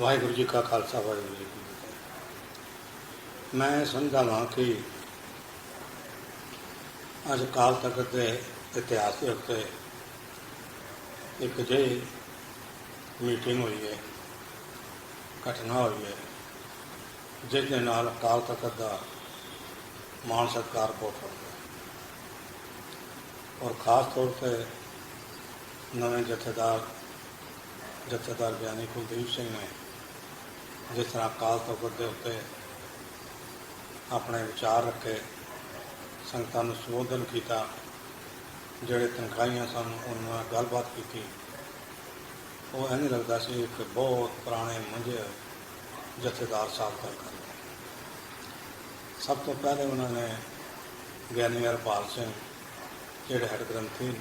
ਵਾਹਿਗੁਰੂ ਜੀ ਕਾ ਖਾਲਸਾ, ਵਾਹਿਗੁਰੂ ਜੀ ਕੀ ਫਤਿਹ। ਮੈਂ ਸਮਝਦਾ ਹਾਂ ਕਿ ਅੱਜ ਕਾਲ ਤਖ਼ਤ ਦੇ ਇਤਿਹਾਸ ਦੇ ਉੱਤੇ ਇੱਕ ਜਿਹੀ ਮੀਟਿੰਗ ਹੋਈ ਹੈ, ਘਟਨਾ ਹੋਈ ਹੈ ਜਿਸ ਦੇ ਨਾਲ ਕਾਲ ਤਖ਼ਤ ਦਾ ਮਾਣ ਸਤਕਾਰ ਬਹੁਤ ਹੋ ਔਰ ਖਾਸ ਤੌਰ ਤੇ ਨਵੇਂ ਜਥੇਦਾਰ ਜਥੇਦਾਰ ਗਿਆਨੀ ਕੁਲਦੀਪ ਸਿੰਘ ਨੇ ਜਿਸ ਤਰ੍ਹਾਂ ਕਾਲ ਤਖਤ ਦੇ ਉੱਤੇ ਆਪਣੇ ਵਿਚਾਰ ਰੱਖੇ, ਸੰਗਤਾਂ ਨੂੰ ਸੰਬੋਧਨ ਕੀਤਾ, ਜਿਹੜੇ ਤਨਖਾਹੀਆਂ ਸਨ, ਉਹਨਾਂ ਨਾਲ ਗੱਲਬਾਤ ਕੀਤੀ। ਉਹ ਐਂ ਲੱਗਦਾ ਸੀ ਇੱਕ ਬਹੁਤ ਪੁਰਾਣੇ ਮੰਝੇ ਜਥੇਦਾਰ ਸਾਹਿਬ ਗੱਲ ਕਰ ਸਭ ਤੋਂ ਪਹਿਲੇ ਉਹਨਾਂ ਨੇ ਗਿਆਨੀ ਹਰਪਾਲ ਸਿੰਘ, ਜਿਹੜੇ ਹੈਡ ਗ੍ਰੰਥੀ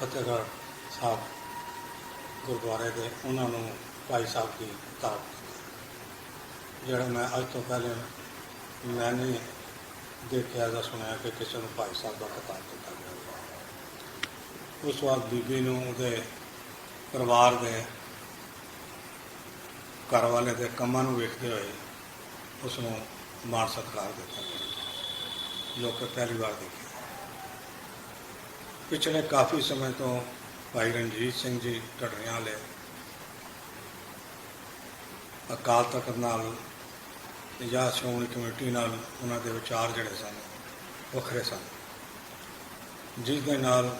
ਫਤਿਹਗੜ੍ਹ ਸਾਹਿਬ ਗੁਰਦੁਆਰੇ ਦੇ, ਉਹਨਾਂ ਨੂੰ ਭਾਈ ਸਾਹਿਬ ਦੀ ਕਿਤਾਬ। ਜਿਹੜਾ ਮੈਂ ਅੱਜ ਤੋਂ ਪਹਿਲੇ ਮੈਂ ਨਹੀਂ ਦੇਖਿਆ ਜਾਂ ਸੁਣਿਆ ਕਿ ਕਿਸੇ ਨੂੰ ਭਾਈ ਸਾਹਿਬ ਦਾ ਖਿਤਾਬ ਦਿੱਤਾ ਗਿਆ ਉਸ ਵਾਰ ਬੀਬੀ ਨੂੰ ਉਹਦੇ ਪਰਿਵਾਰ ਦੇ ਘਰ ਵਾਲੇ ਦੇ ਕੰਮਾਂ ਨੂੰ ਵੇਖਦੇ ਹੋਏ ਉਸ ਨੂੰ ਮਾਣ ਸਤਿਕਾਰ ਦਿੱਤਾ ਗਿਆ। ਜੋ ਕਿ ਪਹਿਲੀ ਵਾਰ ਦੇਖਿਆ। ਪਿਛਲੇ ਕਾਫੀ ਸਮੇਂ ਤੋਂ ਭਾਈ ਰਣਜੀਤ ਸਿੰਘ ਜੀ ਢੱਡਰੀਆਂ ਵਾਲੇ ਅਕਾਲ ਤਖਤ ਨਾਲ ਜਾਂ ਸ਼੍ਰੋਮਣੀ ਕਮੇਟੀ ਨਾਲ ਉਹਨਾਂ ਦੇ ਵਿਚਾਰ ਜਿਹੜੇ ਸਨ, ਵੱਖਰੇ ਸਨ। ਜਿਸ ਦੇ ਨਾਲ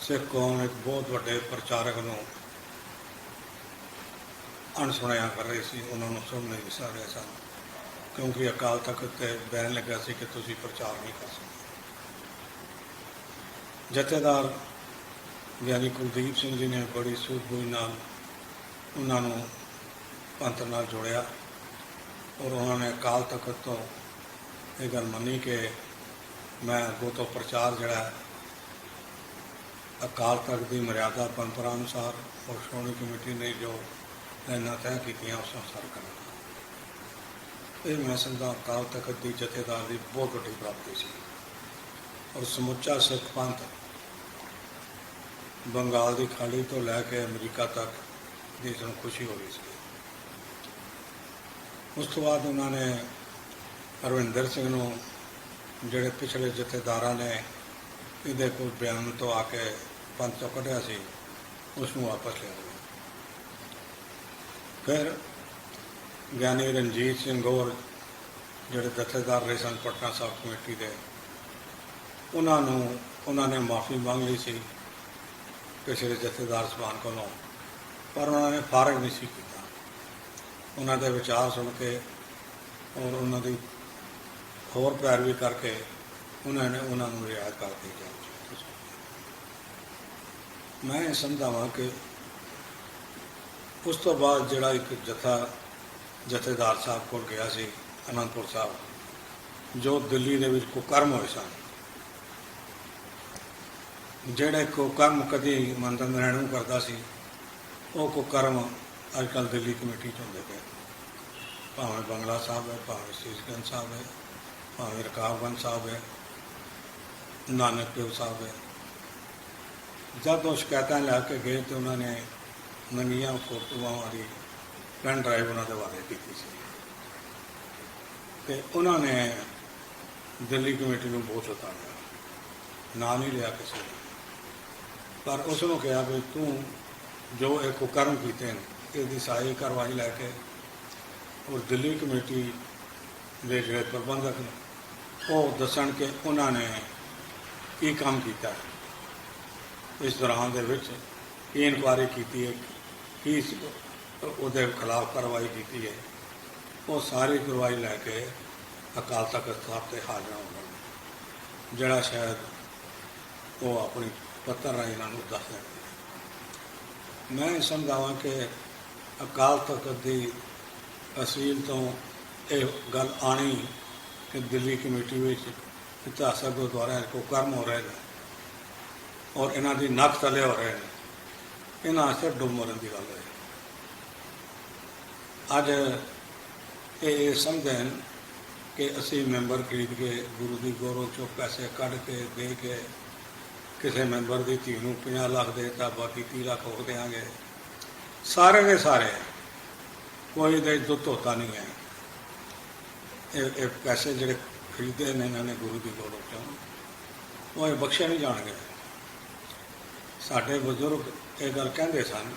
ਸਿੱਖ ਕੌਮ ਇੱਕ ਬਹੁਤ ਵੱਡੇ ਪ੍ਰਚਾਰਕ ਨੂੰ ਅਣਸੁਣਿਆ ਕਰ ਰਹੀ ਸੀ, ਉਹਨਾਂ ਨੂੰ ਸੁਣ ਨਹੀਂ ਸਕ ਰਹੇ ਸਨ, ਕਿਉਂਕਿ ਅਕਾਲ ਤਖਤ ਤੇ ਬੈਨ ਲੱਗਾ ਸੀ ਕਿ ਤੁਸੀਂ ਪ੍ਰਚਾਰ ਨਹੀਂ ਕਰ ਸਕਦੇ। ਜਥੇਦਾਰ ਗਿਆਨੀ ਕੁਲਦੀਪ ਸਿੰਘ ਜੀ ਨੇ ਬੜੀ ਸੂਝ-ਬੂਝ ਨਾਲ ਉਹਨਾਂ ਨੂੰ ਪੰਥ ਨਾਲ ਜੋੜਿਆ ਔਰ ਉਹਨਾਂ ਨੇ ਅਕਾਲ ਤਖਤ ਤੋਂ ਇਹ ਗੱਲ ਮੰਨੀ ਕਿ ਮੈਂ ਅੱਗੋਂ ਤੋਂ ਪ੍ਰਚਾਰ ਜਿਹੜਾ ਹੈ, ਅਕਾਲ ਤਖਤ ਦੀ ਮਰਿਆਦਾ ਪਰੰਪਰਾ ਅਨੁਸਾਰ ਔਰ ਸ਼੍ਰੋਮਣੀ ਕਮੇਟੀ ਨੇ ਜੋ ਲਾਈਨਾਂ ਤੈਅ ਕੀਤੀਆਂ ਉਸ ਅਨੁਸਾਰ ਕਰਾਂਗਾ ਇਹ ਮੈਂ ਸਮਝਦਾ ਅਕਾਲ ਤਖਤ ਦੀ ਜਥੇਦਾਰ ਦੀ ਬਹੁਤ ਵੱਡੀ ਪ੍ਰਾਪਤੀ ਸੀ। ਔਰ ਸਮੁੱਚਾ ਸਿੱਖ ਪੰਥ ਬੰਗਾਲ ਦੀ ਖਾੜੀ ਤੋਂ ਲੈ ਕੇ ਅਮਰੀਕਾ ਤੱਕ ਦੇਸ਼ ਨੂੰ ਖੁਸ਼ੀ ਹੋ ਰਹੀ ਸੀ। ਉਸ ਤੋਂ ਬਾਅਦ ਉਹਨਾਂ ਨੇ ਹਰਵਿੰਦਰ ਸਿੰਘ ਨੂੰ ਜਿਹੜੇ ਪਿਛਲੇ ਜਥੇਦਾਰਾਂ ਨੇ ਇਹਦੇ ਕੋਲ ਬਿਆਨ ਤੋਂ ਆ ਕੇ ਪੰਥ ਤੋਂ ਕੱਢਿਆ ਸੀ, ਉਸ ਨੂੰ ਵਾਪਸ ਲਿਆ ਫਿਰ ਗਿਆਨੀ ਰਣਜੀਤ ਸਿੰਘ ਗੌਰ ਜਿਹੜੇ ਜਥੇਦਾਰ ਰਹੇ ਸਨ ਪਟਨਾ ਸਾਹਿਬ ਕਮੇਟੀ ਦੇ, ਉਹਨਾਂ ਨੂੰ, ਉਹਨਾਂ ਨੇ ਮਾਫੀ ਮੰਗ ਲਈ ਸੀ ਪਿਛਲੇ ਜਥੇਦਾਰ ਸਭਾਨ ਕੋਲੋਂ, ਪਰ ਉਹਨਾਂ ਨੇ ਫਾਰਗ ਨਹੀਂ ਸੀ ਕੀਤਾ। ਉਹਨਾਂ ਦੇ ਵਿਚਾਰ ਸੁਣ ਕੇ ਔਰ ਉਹਨਾਂ ਦੀ ਹੋਰ ਪੈਰਵੀ ਕਰਕੇ ਉਹਨਾਂ ਨੇ ਉਹਨਾਂ ਨੂੰ ਰਿਆਇਤ ਕਰ ਦਿੱਤੀ ਮੈਂ ਇਹ ਸਮਝਦਾ ਕਿ ਉਸ ਤੋਂ ਬਾਅਦ ਜਿਹੜਾ ਇੱਕ ਜਥਾ ਜਥੇਦਾਰ ਸਾਹਿਬ ਕੋਲ ਗਿਆ ਸੀ, ਅਨੰਦਪੁਰ ਸਾਹਿਬ, ਜੋ ਦਿੱਲੀ ਦੇ ਵਿੱਚ ਕੁਕਰਮ ਹੋਏ ਸਨ। ਜਿਹੜੇ ਕੁਕਰਮ ਕਦੀ ਮੰਦਰ ਨਰੈਣ ਨੂੰ ਕਰਦਾ ਸੀ, ਉਹ ਕੁਕਰਮ ਅੱਜ ਕੱਲ੍ਹ ਦਿੱਲੀ ਕਮੇਟੀ ਚ ਹੁੰਦੇ ਪਏ ਭਾਵੇਂ ਬੰਗਲਾ ਸਾਹਿਬ ਹੈ, ਭਾਵੇਂ ਸੀਸਗੰਜ ਸਾਹਿਬ ਹੈ, ਭਾਵੇਂ ਰਕਾਬਗੰਜ ਸਾਹਿਬ ਹੈ, ਨਾਨਕ ਦੇਵ ਸਾਹਿਬ ਹੈ। ਜਦ ਉਹ ਸ਼ਿਕਾਇਤਾਂ ਲੈ ਕੇ ਗਏ ਤੇ ਉਹਨਾਂ ਨੇ ਨਵੀਆਂ ਫੋਟੋਆਂ ਵਾਲੀ ਪੈਨ ਡਰਾਈਵ ਉਹਨਾਂ ਦੇ ਵਾਲੇ ਕੀਤੀ ਸੀ। ਤੇ ਉਹਨਾਂ ਨੇ ਦਿੱਲੀ ਕਮੇਟੀ ਨੂੰ ਬਹੁਤ ਸਤਾਇਆ ਨਾਂ ਨਹੀਂ ਲਿਆ ਕਿਸੇ ਨੇ। ਪਰ ਉਸ ਨੂੰ ਕਿਹਾ ਵੀ ਤੂੰ ਜੋ ਇਹ ਕੁਕਰਮ ਕੀਤੇ ਨੇ ਇਹਦੀ ਸਾਰੀ ਕਾਰਵਾਈ ਲੈ ਕੇ ਔਰ ਦਿੱਲੀ ਕਮੇਟੀ ਦੇ ਜਿਹੜੇ ਪ੍ਰਬੰਧਕ ਨੇ, ਉਹ ਦੱਸਣ ਕਿ ਉਹਨਾਂ ਨੇ ਕੀ ਕੰਮ ਕੀਤਾ। ਇਸ ਦੌਰਾਨ ਦੇ ਵਿੱਚ ਕੀ ਇਨਕੁਆਇਰੀ ਕੀਤੀ ਹੈ ਕੀ ਉਹਦੇ ਖਿਲਾਫ ਕਾਰਵਾਈ ਕੀਤੀ ਹੈ। ਉਹ ਸਾਰੀ ਕਾਰਵਾਈ ਲੈ ਕੇ ਅਕਾਲ ਤਖਤ ਸਾਹਿਬ ਤੇ ਹਾਜ਼ਰ ਹੋਣਗੇ ਜਿਹੜਾ ਸ਼ਾਇਦ ਉਹ ਆਪਣੀ ਪੱਤਰ ਰਾਹੀਂ ਇਹਨਾਂ ਨੂੰ ਦੱਸ ਦੇਣਗੇ ਮੈਂ ਸਮਝਾਵਾਂ ਕਿ ਅਕਾਲ ਤਖਤ ਦੀ ਅਸੀਲ ਤੋਂ ਇਹ ਗੱਲ ਆਣੀ ਕਿ ਦਿੱਲੀ ਕਮੇਟੀ ਵਿੱਚ ਇਤਿਹਾਸਕ ਗੁਰਦੁਆਰਿਆਂ ਕੋ ਕਰਮ ਹੋ ਰਹੇ ਨੇ ਔਰ ਇਹਨਾਂ ਦੀ ਨੱਕ ਤਲੇ ਹੋ ਰਹੇ ਨੇ। ਇਹਨਾਂ ਵਾਸਤੇ ਡੁੱਬ ਮਰਨ ਦੀ ਗੱਲ ਹੈ। ਅੱਜ ਇਹ ਸਮਝਣ ਕਿ ਅਸੀਂ ਮੈਂਬਰ ਖਰੀਦ ਕੇ ਗੁਰੂ ਦੀ ਗੌਰਵ ਚੋਂ ਪੈਸੇ ਕੱਢ ਕੇ ਦੇ ਕੇ ਕਿਸੇ ਮੈਂਬਰ ਦੀ ਧੀ ਨੂੰ 50 ਲੱਖ ਦੇ ਤਾਂ ਬਾਕੀ 30 ਲੱਖ ਹੋ ਦੇਵਾਂਗੇ। ਸਾਰੇ ਦੇ ਸਾਰੇ ਕੋਈ ਦੇ ਦੁੱਧ ਧੋਤਾ ਨਹੀਂ ਹੈ। ਇਹ ਇਹ ਪੈਸੇ ਜਿਹੜੇ ਖਰੀਦੇ ਨੇ ਇਹਨਾਂ ਨੇ ਗੁਰੂ ਦੀ ਗੋਲਕ ਚੋਂ ਉਹ ਇਹ ਬਖਸ਼ੇ ਨਹੀਂ ਜਾਣਗੇ। ਸਾਡੇ ਬਜ਼ੁਰਗ ਇਹ ਗੱਲ ਕਹਿੰਦੇ ਸਨ,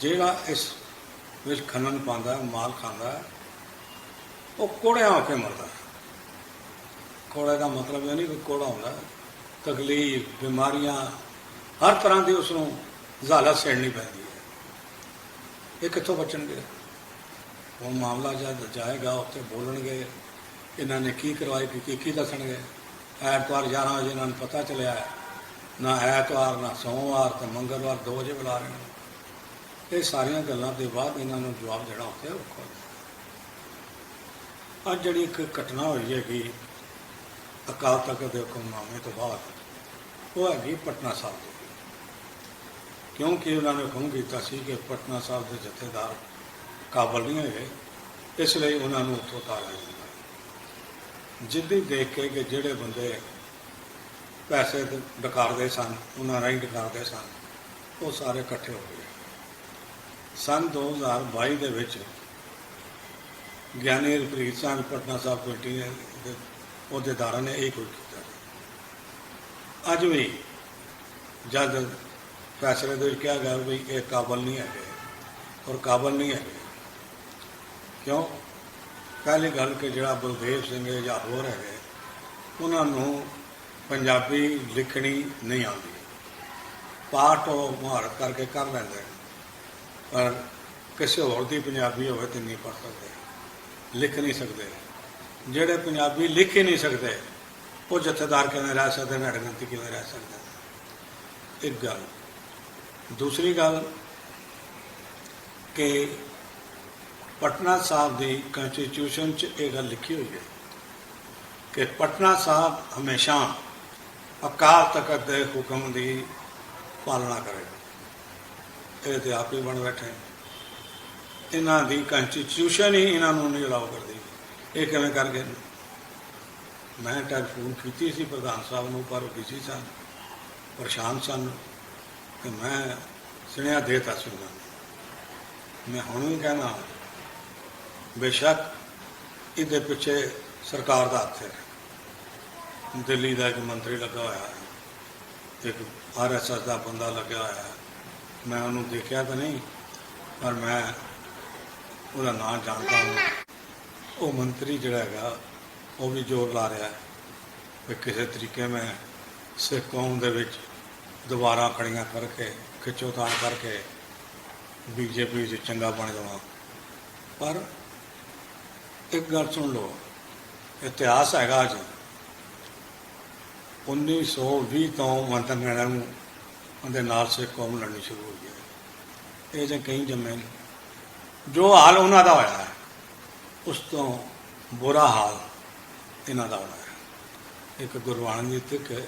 ਜਿਹੜਾ ਇਸ ਵਿੱਚ ਖਨਨ ਪਾਉਂਦਾ, ਮਾਲ ਖਾਂਦਾ, ਉਹ ਕੋੜਿਆਂ ਹੋ ਕੇ ਮਰਦਾ। ਹੈ। ਕੋੜੇ ਦਾ ਮਤਲਬ ਇਹ ਨਹੀਂ ਕਿ ਕੋੜਾ ਹੁੰਦਾ। ਤਕਲੀਫ, ਬਿਮਾਰੀਆਂ, ਹਰ ਤਰ੍ਹਾਂ ਦੀ ਉਸ ਨੂੰ ਜ਼ਾਲਾ ਸੇੜਨੀ ਪੈਂਦੀ ਹੈ। ਇਹ ਕਿੱਥੋਂ ਬਚਣਗੇ ਉਹ ਮਾਮਲਾ ਜਦ ਜਾਏਗਾ, ਉੱਥੇ ਬੋਲਣਗੇ, ਇਹਨਾਂ ਨੇ ਕੀ ਕਰਵਾਈ ਕੀ ਕੀ ਦੱਸਣਗੇ? ਐਤਵਾਰ 11 ਵਜੇ ਇਹਨਾਂ ਨੂੰ ਪਤਾ ਚੱਲਿਆ, ਨਾ ਐਤਵਾਰ, ਨਾ ਸੋਮਵਾਰ, ਤੇ ਮੰਗਲਵਾਰ 2 ਵਜੇ ਬੁਲਾ ਰਹੇ ਨੇ। ਇਹ ਸਾਰੀਆਂ ਗੱਲਾਂ ਦੇ ਬਾਅਦ ਇਹਨਾਂ ਨੂੰ ਜਵਾਬ ਦੇਣਾ ਉੱਥੇ ਔਖਾ ਅੱਜ ਜਿਹੜੀ ਇੱਕ ਘਟਨਾ ਹੋਈ ਹੈ ਕਿ ਅਕਾਲ ਤਖਤ ਦੇ ਹੁਕਮਨਾਮੇ ਤੋਂ ਬਾਅਦ, ਉਹ ਹੈਗੀ ਪਟਨਾ ਸਾਹਿਬ ਕਿਉਂਕਿ ਉਹਨਾਂ ਨੇ ਹੁਕਮ ਕੀਤਾ ਸੀ ਕਿ ਪਟਨਾ ਸਾਹਿਬ ਦੇ ਜਥੇਦਾਰ ਕਾਬਲ ਨਹੀਂ ਹੈਗੇ ਇਸ ਲਈ ਉਹਨਾਂ ਨੂੰ ਉੱਥੋਂ ਉਤਾਰਿਆ ਜਾਂਦਾ ਜਿੱਦੀ ਦੇਖ ਕੇ ਕਿ ਜਿਹੜੇ ਬੰਦੇ ਪੈਸੇ ਦ- ਡਕਾਰਦੇ ਸਨ, ਉਹਨਾਂ ਰਾਹੀਂ ਡਕਾਰਦੇ ਸਨ, ਉਹ ਸਾਰੇ ਇਕੱਠੇ ਹੋ ਗਏ। ਸਨ 2022 ਦੇ ਵਿੱਚ ਗਿਆਨੀ ਰਪ੍ਰੀਤ ਸਿੰਘ ਪਟਨਾ ਸਾਹਿਬ ਕਮੇਟੀ ਦੇ ਅਹੁਦੇਦਾਰਾਂ ਨੇ ਇਹ ਕੁਝ ਕੀਤਾ। ਅੱਜ ਵੀ ਜਦ ਫੈਸਲੇ ਦੇ ਵਿੱਚ ਕਿਹਾ ਗਿਆ ਵੀ ਇਹ ਕਾਬਲ ਨਹੀਂ ਹੈਗੇ ਔਰ ਕਾਬਲ ਨਹੀਂ ਹੈਗੇ। ਕਿਉਂ? ਪਹਿਲੀ ਗੱਲ ਕਿ ਜਿਹੜਾ ਬਲਦੇਵ ਸਿੰਘ ਜਾਂ ਹੋਰ ਹੈਗੇ, ਉਹਨਾਂ ਨੂੰ ਪੰਜਾਬੀ ਲਿਖਣੀ ਨਹੀਂ ਆਉਂਦੀ। ਪਾਠ ਉਹ ਮੁਹਾਰਤ ਕਰਕੇ ਕਰ ਲੈਂਦੇ ਪਰ ਕਿਸੇ ਹੋਰ ਦੀ ਪੰਜਾਬੀ ਹੋਵੇ ਤੇ ਨਹੀਂ ਪੜ੍ਹ ਸਕਦੇ, ਲਿਖ ਨਹੀਂ ਸਕਦੇ। ਜਿਹੜੇ ਪੰਜਾਬੀ ਲਿਖ ਹੀ ਨਹੀਂ ਸਕਦੇ, ਉਹ ਜਥੇਦਾਰ ਕਿਵੇਂ ਰਹਿ ਸਕਦੇ ਨੇ ਅੜਗੰਤੀ ਕਿਵੇਂ ਰਹਿ ਸਕਦੇ ਇੱਕ ਗੱਲ ਦੂਸਰੀ ਗੱਲ ਕਿ ਪਟਨਾ ਸਾਹਿਬ ਦੀ ਕਨਸਟੀਟਿਊਸ਼ਨ 'ਚ ਇਹ ਗੱਲ ਲਿਖੀ ਹੋਈ ਹੈ ਕਿ ਪਟਨਾ ਸਾਹਿਬ ਹਮੇਸ਼ਾ ਅਕਾਲ ਤਖਤ ਦੇ ਹੁਕਮ ਦੀ ਪਾਲਣਾ ਕਰੇਗਾ। ਇਹ ਤੇ ਆਪ ਹੀ ਬਣ ਬੈਠੇ ਇਹਨਾਂ ਦੀ ਕਨਸਟੀਟਿਊਸ਼ਨ ਹੀ ਇਹਨਾਂ ਨੂੰ ਨਹੀਂ ਅਲਾਉ ਕਰਦੀ। ਇਹ ਕਿਵੇਂ ਕਰ ਗਏ ਮੈਂ ਟੈਲੀਫੋਨ ਕੀਤੀ ਸੀ ਪ੍ਰਧਾਨ ਸਾਹਿਬ ਨੂੰ, ਪਰ ਉਹ ਬਿਜ਼ੀ ਸਨ, ਪਰੇਸ਼ਾਨ ਸਨ। ਕਿ ਮੈਂ ਸੁਣਿਆ ਦੇਤਾ ਸੀ ਉਹਨਾਂ ਨੂੰ। ਮੈਂ ਹੁਣ ਵੀ ਕਹਿਣਾ ਬੇਸ਼ੱਕ ਇਹਦੇ ਪਿੱਛੇ ਸਰਕਾਰ ਦਾ ਹੱਥ ਹੈ। ਦਿੱਲੀ ਦਾ ਇੱਕ ਮੰਤਰੀ ਲੱਗਾ ਹੋਇਆ ਹੈ, ਇੱਕ ਆਰਐਸਐਸ ਦਾ ਬੰਦਾ ਲੱਗਿਆ ਹੋਇਆ ਹੈ। ਮੈਂ ਉਹਨੂੰ ਦੇਖਿਆ ਤਾਂ ਨਹੀਂ, ਪਰ ਮੈਂ ਉਹਦਾ ਨਾਮ ਜਾਣਦਾ ਹਾਂ। ਉਹ ਮੰਤਰੀ ਜਿਹੜਾ ਹੈਗਾ, ਉਹ ਵੀ ਜ਼ੋਰ ਲਾ ਰਿਹਾ ਹੈ ਕਿ ਕਿਸੇ ਤਰੀਕੇ ਮੈਂ ਸਿੱਖ ਕੌਮ ਦੇ ਵਿੱਚ ਦੁਬਾਰਾ ਖੜੀਆਂ ਕਰਕੇ ਖਿੱਚੋਤਾਣ ਕਰਕੇ ਬੀਜੇਪੀ ਵਿੱਚ ਚੰਗਾ ਬਣ ਜਾਵਾਂ ਪਰ ਇੱਕ ਗੱਲ ਸੁਣ ਲਓ, ਇਤਿਹਾਸ ਹੈਗਾ ਅੱਜ। 1920 ਤੋਂ ਮੰਤਰਨਾੜਾ ਨੂੰ ਉਹਦੇ ਨਾਲ ਸਿੱਖ ਕੌਮ ਲੜਨੀ ਸ਼ੁਰੂ ਹੋਈ ਹੈ। ਇਹ ਜੇ ਕਈ ਜੰਮੇ ਨੇ। ਜੋ ਹਾਲ ਉਹਨਾਂ ਦਾ ਹੋਇਆ ਹੈ, ਉਸ ਤੋਂ ਬੁਰਾ ਹਾਲ ਇਹਨਾਂ ਦਾ ਹੋਣਾ ਹੈ। ਇੱਕ ਗੁਰਬਾਣੀ ਦੀ ਤਿੱਕ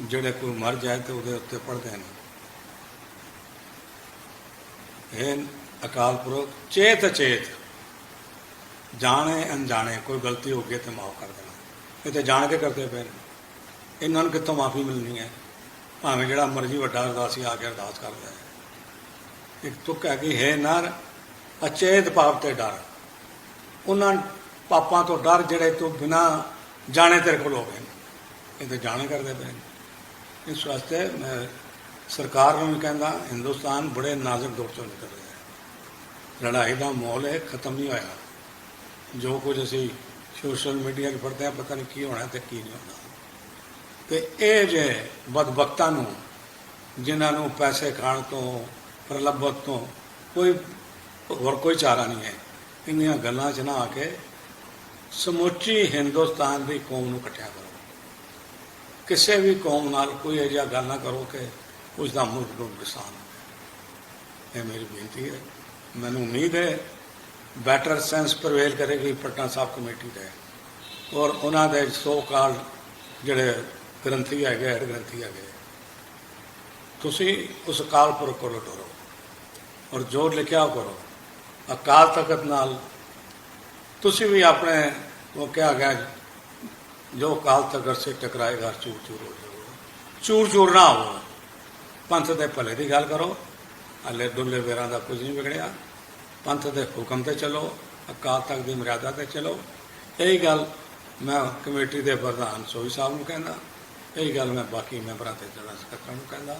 ਜਿਹੜੇ ਕੋਈ ਮਰ ਜਾਏ ਤੇ ਉਹਦੇ ਉੱਤੇ ਪੜਦੇ ਨੇ। ਇਹ ਅਕਾਲ ਪੁਰਖ ਚੇਤ ਚੇਤ ਜਾਣੇ ਅਣਜਾਣੇ, ਕੋਈ ਗਲਤੀ ਹੋ ਗਈ ਤੇ ਮਾਫ ਕਰ ਦੇਣਾ। ਇਹ ਤੇ ਜਾਣ ਕੇ ਕਰਦੇ ਪਏ ਨੇ। ਇਹਨਾਂ ਨੂੰ ਕਿੱਥੋਂ ਮਾਫੀ ਮਿਲਣੀ ਹੈ? ਭਾਵੇਂ ਜਿਹੜਾ ਮਰਜ਼ੀ ਵੱਡਾ ਅਰਦਾਸੀ ਆ ਕੇ ਅਰਦਾਸ ਕਰਦਾ ਹੈ ਇੱਕ ਤੁਕ ਹੈ ਕਿ ਹੈ ਨਰ, ਅਚੇਤ ਪਾਪ ਤੇ ਡਰ। ਉਹਨਾਂ ਪਾਪਾਂ ਤੋਂ ਡਰ ਜਿਹੜੇ ਤੋਂ ਬਿਨਾ ਜਾਣੇ ਤੇਰੇ ਕੋਲ ਹੋ ਗਏ ਨੇ। ਇਹ ਤੇ ਜਾਣੇ ਕਰਦੇ ਪਏ ਨੇ। ਇਸ ਵਾਸਤੇ ਮੈਂ ਸਰਕਾਰ ਨੂੰ ਵੀ ਕਹਿੰਦਾ, ਹਿੰਦੁਸਤਾਨ ਬੜੇ ਨਾਜ਼ੁਕ ਦੌਰ ਚੋਂ ਨਿਕਲ ਰਿਹਾ ਹੈ ਲੜਾਈ ਦਾ ਮਾਹੌਲ ਹੈ ਖਤਮ ਨਹੀਂ ਹੋਇਆ। ਜੋ ਕੁਝ ਅਸੀਂ ਸੋਸ਼ਲ ਮੀਡੀਆ 'ਤੇ ਪੜ੍ਹਦੇ ਹਾਂ, ਪਤਾ ਨਹੀਂ ਕੀ ਹੋਣਾ ਤੇ ਕੀ ਨਹੀਂ ਹੋਣਾ। ਤੇ ਇਹ ਜੇ ਬਦਬਖਤਾਂ ਨੂੰ, ਜਿਨ੍ਹਾਂ ਨੂੰ ਪੈਸੇ ਖਾਣ ਤੋਂ, ਪ੍ਰਲੱਭਤ ਤੋਂ ਕੋਈ ਹੋਰ ਕੋਈ ਚਾਰਾ ਨਹੀਂ ਹੈ, ਇੰਨੀਆਂ ਗੱਲਾਂ 'ਚ ਨਾ ਆ ਕੇ ਸਮੁੱਚੀ ਹਿੰਦੁਸਤਾਨ ਦੀ ਕੌਮ ਨੂੰ ਇਕੱਠਿਆ ਕਰੋ। ਕਿਸੇ ਵੀ ਕੌਮ ਨਾਲ ਕੋਈ ਅਜਿਹਾ ਗੱਲ ਨਾ ਕਰੋ ਕਿ ਉਸ ਦਾ ਮੁਲਕ ਨੂੰ ਨੁਕਸਾਨ ਹੋਵੇ। ਇਹ ਮੇਰੀ ਬੇਨਤੀ ਹੈ। ਮੈਨੂੰ ਉਮੀਦ ਹੈ ਬੈਟਰ ਸੈਂਸ ਪ੍ਰਵੇਲ ਕਰੇਗੀ, ਪਟਨਾ ਸਾਹਿਬ ਕਮੇਟੀ ਦੇ। ਔਰ ਉਹਨਾਂ ਦੇ ਸੋ ਕਾਲ ਜਿਹੜੇ ਗ੍ਰੰਥੀ ਹੈਗੇ ਹੈਡ ਗ੍ਰੰਥੀ ਹੈਗੇ। ਤੁਸੀਂ ਉਸ ਅਕਾਲ ਪੁਰਖ ਕੋਲ ਡਰੋ ਔਰ ਜ਼ੋਰ ਲਿਖਿਆ ਉਹ ਕਰੋ। ਅਕਾਲ ਤਖਤ ਨਾਲ ਤੁਸੀਂ ਵੀ ਆਪਣੇ, ਉਹ ਕਿਹਾ ਗਿਆ ਜੋ ਅਕਾਲ ਤਖਤ ਸੇ ਟਕਰਾਏਗਾ, ਚੂਰ ਚੂਰ ਹੋ ਜਾਊਗਾ। ਚੂਰ ਚੂਰ ਨਾ ਹੋ ਪੰਥ ਦੇ ਭਲੇ ਦੀ ਗੱਲ ਕਰੋ। ਹਲੇ ਦੁੱਲੇ ਵੇਰਾਂ ਦਾ ਕੁਝ ਨਹੀਂ ਵਿਗੜਿਆ। ਪੰਥ ਦੇ ਹੁਕਮ ਤੇ ਚੱਲੋ, ਅਕਾਲ ਤਖਤ ਦੀ ਮਰਿਆਦਾ ਤੇ ਚੱਲੋ। ਇਹੀ ਗੱਲ ਮੈਂ ਕਮੇਟੀ ਦੇ ਪ੍ਰਧਾਨ ਸੋਈ ਸਾਹਿਬ ਨੂੰ ਕਹਿੰਦਾ। ਇਹੀ ਗੱਲ ਮੈਂ ਬਾਕੀ ਮੈਂਬਰਾਂ ਤੇ ਜਨਰਲ ਸਕੱਤਰ ਨੂੰ ਕਹਿੰਦਾ।